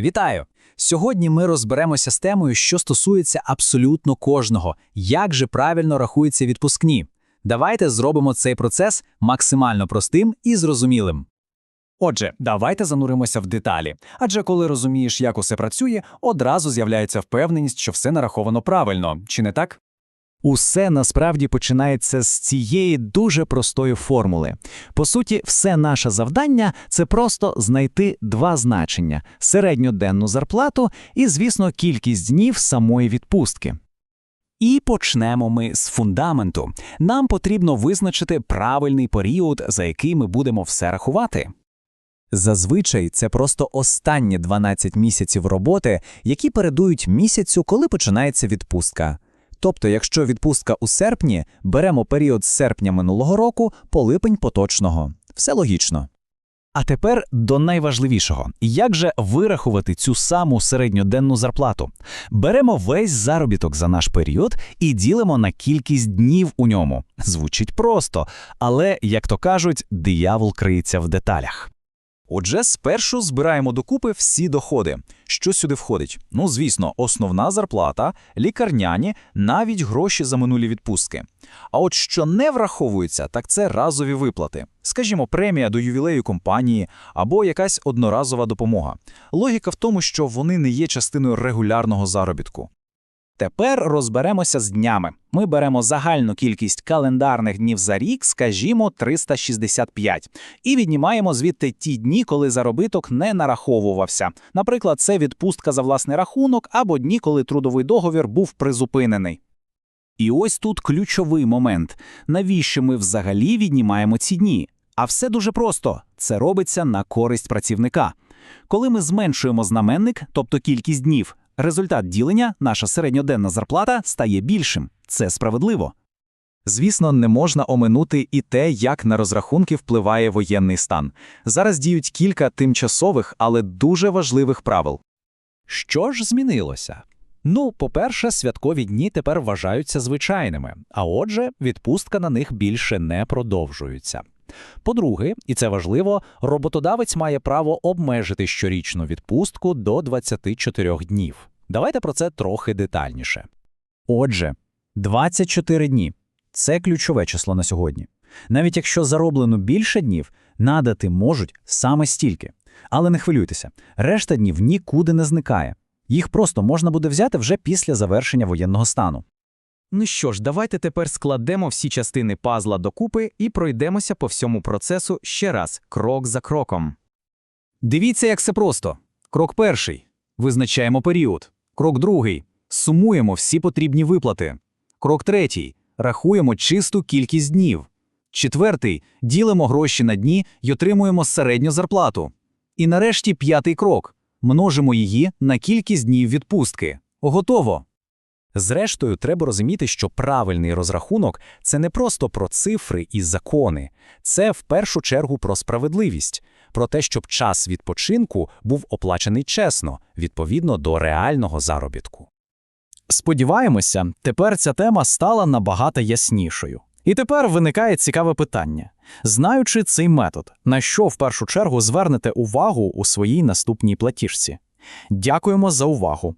Вітаю! Сьогодні ми розберемося з темою, що стосується абсолютно кожного, як же правильно рахуються відпускні. Давайте зробимо цей процес максимально простим і зрозумілим. Отже, давайте зануримося в деталі. Адже коли розумієш, як усе працює, одразу з'являється впевненість, що все нараховано правильно, чи не так? Усе насправді починається з цієї дуже простої формули. По суті, все наше завдання це просто знайти два значення: середньоденну зарплату і, звісно, кількість днів самої відпустки. І почнемо ми з фундаменту. Нам потрібно визначити правильний період, за який ми будемо все рахувати. Зазвичай це просто останні 12 місяців роботи, які передують місяцю, коли починається відпустка. Тобто, якщо відпустка у серпні, беремо період з серпня минулого року по липень поточного. Все логічно. А тепер до найважливішого: як же вирахувати цю саму середньоденну зарплату? Беремо весь заробіток за наш період і ділимо на кількість днів у ньому. Звучить просто, але, як то кажуть, диявол криється в деталях. Отже, спершу збираємо докупи всі доходи. Що сюди входить? Ну, звісно, основна зарплата, лікарняні, навіть гроші за минулі відпустки. А от що не враховується, так це разові виплати. Скажімо, премія до ювілею компанії або якась одноразова допомога. Логіка в тому, що вони не є частиною регулярного заробітку. Тепер розберемося з днями. Ми беремо загальну кількість календарних днів за рік, скажімо, 365, і віднімаємо звідти ті дні, коли заробіток не нараховувався. Наприклад, це відпустка за власний рахунок або дні, коли трудовий договір був призупинений. І ось тут ключовий момент. Навіщо ми взагалі віднімаємо ці дні? А все дуже просто це робиться на користь працівника. Коли ми зменшуємо знаменник, тобто кількість днів, результат ділення, наша середньоденна зарплата стає більшим. Це справедливо. Звісно, не можна оминути і те, як на розрахунки впливає воєнний стан. Зараз діють кілька тимчасових, але дуже важливих правил. Що ж змінилося? Ну, по-перше, святкові дні тепер вважаються звичайними, а отже, відпустка на них більше не продовжується. По-друге, і це важливо, роботодавець має право обмежити щорічну відпустку до 24 днів. Давайте про це трохи детальніше. Отже, 24 дні це ключове число на сьогодні. Навіть якщо зароблено більше днів, надати можуть саме стільки. Але не хвилюйтеся, решта днів нікуди не зникає. Їх просто можна буде взяти вже після завершення воєнного стану. Ну що ж, давайте тепер складемо всі частини пазла докупи і пройдемося по всьому процесу ще раз, крок за кроком. Дивіться, як це просто. Крок перший визначаємо період. Крок другий сумуємо всі потрібні виплати. Крок третій рахуємо чисту кількість днів. Четвертий ділимо гроші на дні й отримуємо середню зарплату. І нарешті п'ятий крок множимо її на кількість днів відпустки. Готово. Зрештою, треба розуміти, що правильний розрахунок це не просто про цифри і закони, це в першу чергу про справедливість, про те, щоб час відпочинку був оплачений чесно, відповідно до реального заробітку. Сподіваємося, тепер ця тема стала набагато яснішою. І тепер виникає цікаве питання: знаючи цей метод, на що в першу чергу звернете увагу у своїй наступній платіжці? Дякуємо за увагу.